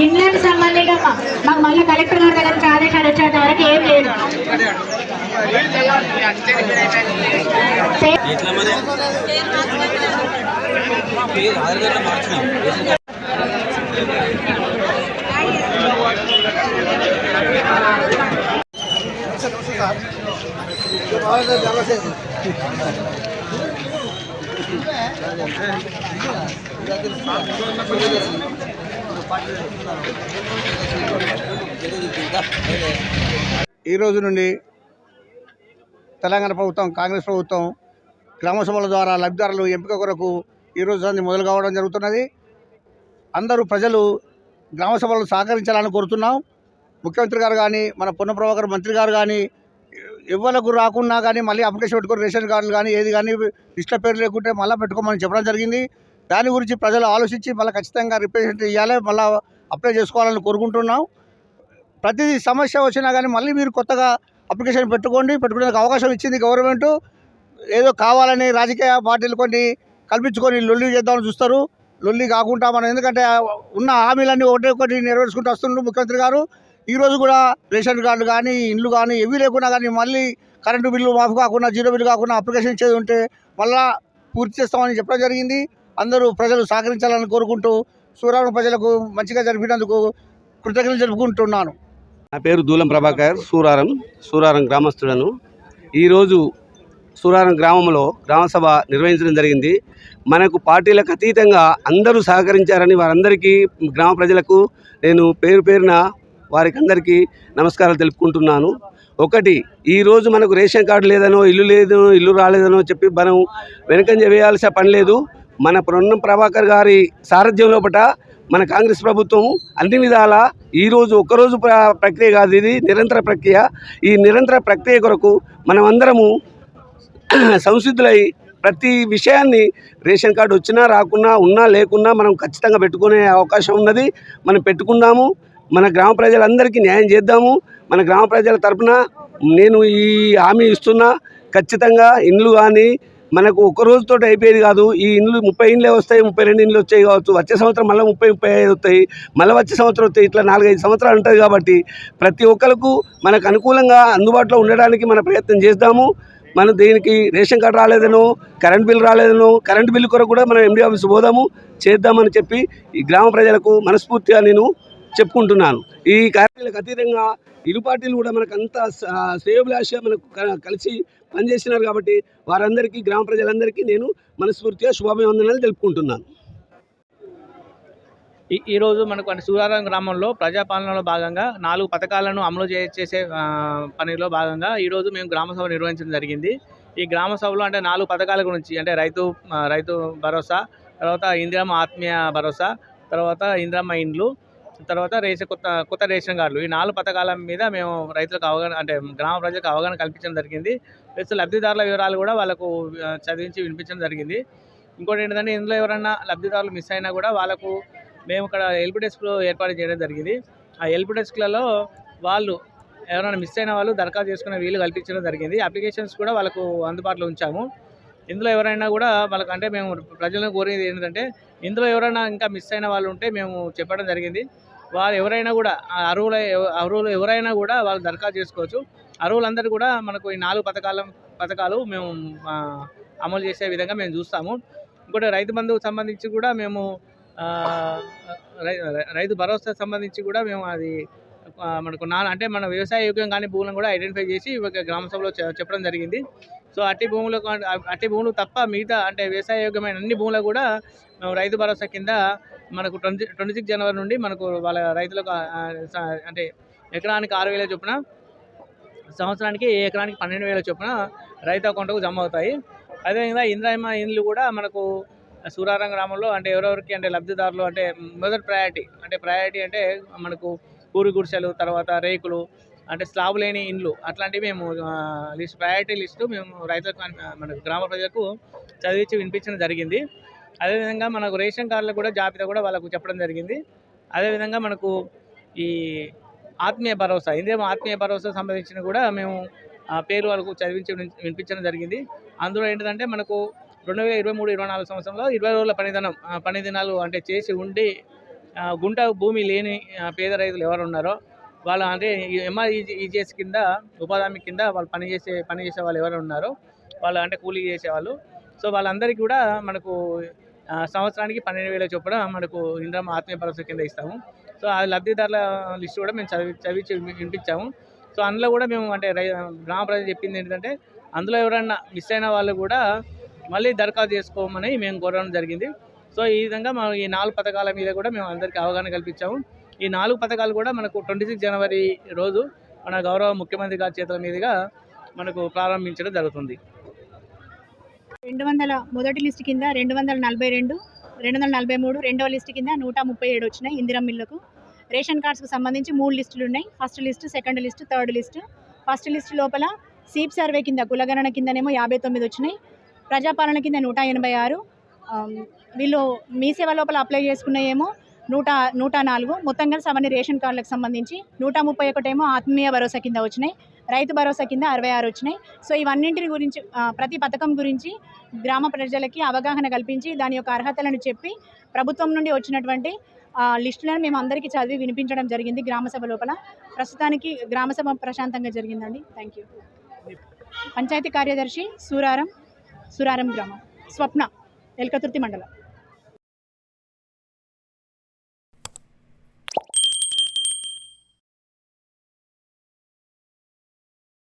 ఇండ్లకు సంబంధింగా మాకు మళ్ళీ కలెక్టర్ గారి దగ్గర ఆదేశాలు వచ్చేంత వరకు ఏం లేదు. సే- ఈరోజు ఈ రోజు నుండి తెలంగాణ ప్రభుత్వం కాంగ్రెస్ ప్రభుత్వం గ్రామసభల ద్వారా లబ్ధిదారులు ఎంపిక కొరకు ఈ రోజు మొదలు కావడం జరుగుతున్నది. అందరూ ప్రజలు గ్రామసభలు సహకరించాలని కోరుతున్నాం. ముఖ్యమంత్రి గారు కానీ మన పొన్న ప్రభాకర్ మంత్రి గారు కానీ ఎవరికి రాకున్నా కానీ మళ్ళీ అప్లికేషన్ పెట్టుకొని రేషన్ కార్డులు కానీ ఏది కానీ లిస్టుల పేరు లేకుంటే మళ్ళీ పెట్టుకోమని చెప్పడం జరిగింది. దాని గురించి ప్రజలు ఆలోచించి మళ్ళీ ఖచ్చితంగా రిప్రజెంట్ ఇవ్వాలి మళ్ళీ అప్లై చేసుకోవాలని కోరుకుంటున్నాం. ప్రతి సమస్య వచ్చినా కానీ మళ్ళీ మీరు కొత్తగా అప్లికేషన్ పెట్టుకోండి పెట్టుకునేందుకు అవకాశం ఇచ్చింది గవర్నమెంట్ ఏదో కావాలని రాజకీయ పార్టీలు కొన్ని కల్పించుకొని లొల్లి చేద్దామని చూస్తారు. లొల్లి కాకుండా మనం ఎందుకంటే ఉన్న హామీలన్నీ ఒకటే ఒకటి నెరవేర్చుకుంటూ వస్తుండ్రు ముఖ్యమంత్రి గారు. ఈరోజు కూడా రేషన్ కార్డు కానీ ఇండ్లు కానీ ఏవి లేకున్నా కానీ మళ్ళీ కరెంటు బిల్లు మాఫ్ కాకుండా జీరో బిల్లు కాకుండా అప్లికేషన్ ఇచ్చేది ఉంటే మళ్ళా పూర్తి చేస్తామని చెప్పడం జరిగింది. అందరూ ప్రజలు సహకరించాలని కోరుకుంటూ సూరారం ప్రజలకు మంచిగా జరిపినందుకు కృతజ్ఞతలు జరుపుకుంటున్నాను. నా పేరు దూలం ప్రభాకర్ సూరారం సూరారం గ్రామస్తుడను ఈరోజు సూరారం గ్రామంలో గ్రామసభ నిర్వహించడం జరిగింది. మనకు పార్టీలకు అతీతంగా అందరూ సహకరించారని వారందరికీ గ్రామ ప్రజలకు నేను పేరు పేరున వారికి అందరికీ నమస్కారాలు తెలుపుకుంటున్నాను. ఒకటి ఈరోజు మనకు రేషన్ కార్డు లేదనో ఇల్లు లేదనో ఇల్లు రాలేదనో చెప్పి మనం వెనకంజ వేయాల్సిన పని లేదు. మన పొన్నం ప్రభాకర్ గారి సారథ్యం లోపల మన కాంగ్రెస్ ప్రభుత్వం అన్ని విధాల ఈరోజు ఒక్కరోజు ప్ర ప్రక్రియ కాదు ఇది నిరంతర ప్రక్రియ. ఈ నిరంతర ప్రక్రియ కొరకు మనమందరము సంసిద్ధులై ప్రతి విషయాన్ని రేషన్ కార్డు వచ్చినా రాకున్నా ఉన్నా లేకున్నా మనం ఖచ్చితంగా పెట్టుకునే అవకాశం ఉన్నది. మనం పెట్టుకుందాము. మన గ్రామ ప్రజలందరికీ న్యాయం చేద్దాము. మన గ్రామ ప్రజల తరపున నేను ఈ హామీ ఇస్తున్నా. ఖచ్చితంగా ఇండ్లు కానీ మనకు ఒక రోజుతో అయిపోయేది కాదు. ఈ ఇండ్లు ముప్పై ఇండ్లే వస్తాయి ముప్పై రెండు ఇండ్లు వచ్చాయి కావచ్చు. వచ్చే సంవత్సరం మళ్ళీ ముప్పై ముప్పై ఐదు వస్తాయి. మళ్ళీ వచ్చే సంవత్సరం వస్తాయి ఇట్లా నాలుగైదు సంవత్సరాలు ఉంటుంది కాబట్టి ప్రతి ఒక్కరికి మనకు అనుకూలంగా అందుబాటులో ఉండడానికి మన ప్రయత్నం చేద్దాము. మనం దీనికి రేషన్ కార్డు రాలేదనో కరెంట్ బిల్ రాలేదనో కరెంట్ బిల్లు కొరకు కూడా మనం ఎండి ఆఫీస్ పోదాము. చేద్దామని చెప్పి ఈ గ్రామ ప్రజలకు మనస్ఫూర్తిగా నేను చెప్పుకుంటున్నాను. ఈ కార్యక్రమాలకు అతీతంగా ఇరు పార్టీలు కూడా మనకు అంత శ్రేయోభిలాష మనకు కలిసి పనిచేసినారు కాబట్టి వారందరికీ గ్రామ ప్రజలందరికీ నేను మనస్ఫూర్తిగా శుభాభివందనాలు తెలుపుకుంటున్నాను. ఈ ఈరోజు మనకు అంటే సూరారం గ్రామంలో ప్రజాపాలనలో భాగంగా నాలుగు పథకాలను అమలు చేసే పనిలో భాగంగా ఈరోజు మేము గ్రామసభ నిర్వహించడం జరిగింది. ఈ గ్రామ సభలో అంటే నాలుగు పథకాల గురించి అంటే రైతు రైతు భరోసా తర్వాత ఇందిరమ్మ ఆత్మీయ భరోసా తర్వాత ఇందిరమ్మ ఇండ్లు తర్వాత రేషన్ కొత్త కొత్త రేషన్ కార్డులు. ఈ నాలుగు పథకాల మీద మేము రైతులకు అవగాహన అంటే గ్రామ ప్రజలకు అవగాహన కల్పించడం జరిగింది. ప్లస్ లబ్ధిదారుల వివరాలు కూడా వాళ్ళకు చదివించి వినిపించడం జరిగింది. ఇంకోటి ఏంటంటే ఇందులో ఎవరైనా లబ్ధిదారులు మిస్ అయినా కూడా వాళ్ళకు మేము ఇక్కడ ఎల్పి డెస్క్లో ఏర్పాటు చేయడం జరిగింది. ఆ ఎల్పి డెస్క్లలో వాళ్ళు ఎవరైనా మిస్ అయిన వాళ్ళు దరఖాస్తు చేసుకునే వీలు కల్పించడం జరిగింది. అప్లికేషన్స్ కూడా వాళ్ళకు అందుబాటులో ఉంచాము. ఇందులో ఎవరైనా కూడా వాళ్ళకి అంటే మేము ప్రజలను కోరేది ఏంటంటే ఇందులో ఎవరైనా ఇంకా మిస్ అయిన వాళ్ళు ఉంటే మేము చెప్పడం జరిగింది. వారు ఎవరైనా కూడా అరువుల అరువులు ఎవరైనా కూడా వాళ్ళు దరఖాస్తు చేసుకోవచ్చు. అరువులందరూ కూడా మనకు ఈ నాలుగు పథకాల పథకాలు మేము అమలు చేసే విధంగా మేము చూస్తాము. ఇంకోటి రైతు బంధువుకు సంబంధించి కూడా మేము రై- రైతు భరోసా సంబంధించి కూడా మేము అది మనకు నా అంటే మన వ్యవసాయ యోగ్యం కానీ భూములను కూడా ఐడెంటిఫై చేసి ఒక గ్రామ సభలో చెప్పడం జరిగింది. సో అట్టి భూములు అట్టి భూములు తప్ప మిగతా అంటే వ్యవసాయ యోగ్యమైన అన్ని భూములు కూడా మేము రైతు భరోసా కింద మనకు ట్వంటీ ట్వంటీ సిక్స్ జనవరి నుండి మనకు వాళ్ళ రైతులకు అంటే ఎకరానికి ఆరు వేల చొప్పున సంవత్సరానికి ఏ ఎకరానికి పన్నెండు వేల చొప్పున రైతు అకౌంట్కు జమ అవుతాయి. అదేవిధంగా ఇంద్రాయమ ఇండ్లు కూడా మనకు సూరారం గ్రామంలో అంటే ఎవరెవరికి అంటే లబ్ధిదారులు అంటే మొదటి ప్రయారిటీ అంటే ప్రయారిటీ అంటే మనకు పూరి గుడిసెలు తర్వాత రేకులు అంటే స్లాబ్ లేని ఇండ్లు అట్లాంటివి మేము లిస్ట్ ప్రయారిటీ లిస్టు మేము రైతులకు మన గ్రామ ప్రజలకు చదివించి వినిపించడం జరిగింది. అదేవిధంగా మనకు రేషన్ కార్డులకు కూడా జాబితా కూడా వాళ్ళకు చెప్పడం జరిగింది. అదేవిధంగా మనకు ఈ ఆత్మీయ భరోసా ఇదేమో ఆత్మీయ భరోసా సంబంధించిన కూడా మేము ఆ పేరు వాళ్ళకు చదివించి వినిపించడం జరిగింది. అందులో ఏంటంటే మనకు రెండు వేల ఇరవై మూడు ఇరవై నాలుగు సంవత్సరంలో ఇరవై రోజుల పనిదినం పనిదినాలు పని దినాలు అంటే చేసి ఉండి గుంట భూమి లేని పేద రైతులు ఎవరు ఉన్నారో వాళ్ళు అంటే ఎంఆర్ ఈజీఎస్ కింద ఉపాధి కింద వాళ్ళు పని చేసే పని చేసే వాళ్ళు ఎవరు ఉన్నారో వాళ్ళు అంటే కూలీ చేసేవాళ్ళు సో వాళ్ళందరికీ కూడా మనకు సంవత్సరానికి పన్నెండు వేల చొప్పున మనకు ఇంద్రమ ఆత్మీయ భరోసా కింద ఇస్తాము. సో ఆ లబ్ధిదారుల లిస్ట్ కూడా మేము చదివి చదివించి వినిపించాము. సో అందులో కూడా మేము అంటే రై గ్రామ ప్రజలు చెప్పింది ఏంటంటే అందులో ఎవరన్నా మిస్ అయిన వాళ్ళు కూడా మళ్ళీ దరఖాస్తు చేసుకోమని మేము కోరడం జరిగింది. సో ఈ విధంగా మా ఈ నాలుగు పథకాల మీద కూడా మేము అందరికీ అవగాహన కల్పించాము. ఈ నాలుగు పథకాలు కూడా మనకు ట్వంటీ సిక్స్ జనవరి రోజు మన గౌరవ ముఖ్యమంత్రి గారి చేతుల మీదుగా మనకు ప్రారంభించడం జరుగుతుంది. రెండు వందల మొదటి లిస్ట్ కింద రెండు వందల నలభై రెండు రెండు వందల నలభై మూడు రెండవ లిస్ట్ కింద నూట ముప్పై ఏడు వచ్చినాయి ఇందిరా మిల్లుకు. రేషన్ కార్డ్స్కి సంబంధించి మూడు లిస్టులు ఉన్నాయి. First list second list third list. First list లోపల సీప్ సర్వే కింద కులగణన కిందనేమో యాభై తొమ్మిది వచ్చినాయి. ప్రజాపాలన కింద నూట ఎనభై ఆరు. వీళ్ళు మీ సేవ లోపల అప్లై చేసుకున్నాయేమో నూట నూట నాలుగు. మొత్తం కలిసి అవన్నీ రేషన్ కార్డులకు సంబంధించి నూట ముప్పై ఒకటేమో ఆత్మీయ భరోసా కింద వచ్చినాయి. రైతు భరోసా కింద అరవై ఆరు వచ్చినాయి. సో ఇవన్నింటిని గురించి ప్రతి పథకం గురించి గ్రామ ప్రజలకి అవగాహన కల్పించి దాని యొక్క అర్హతలను చెప్పి ప్రభుత్వం నుండి వచ్చినటువంటి లిస్టులను మేము అందరికీ చదివి వినిపించడం జరిగింది గ్రామసభ లోపల. ప్రస్తుతానికి గ్రామసభ ప్రశాంతంగా జరిగిందండి. థ్యాంక్ యూ పంచాయతీ కార్యదర్శి సూరారం సూరారం గ్రామం స్వప్న ఎల్కతుర్తి మండలం.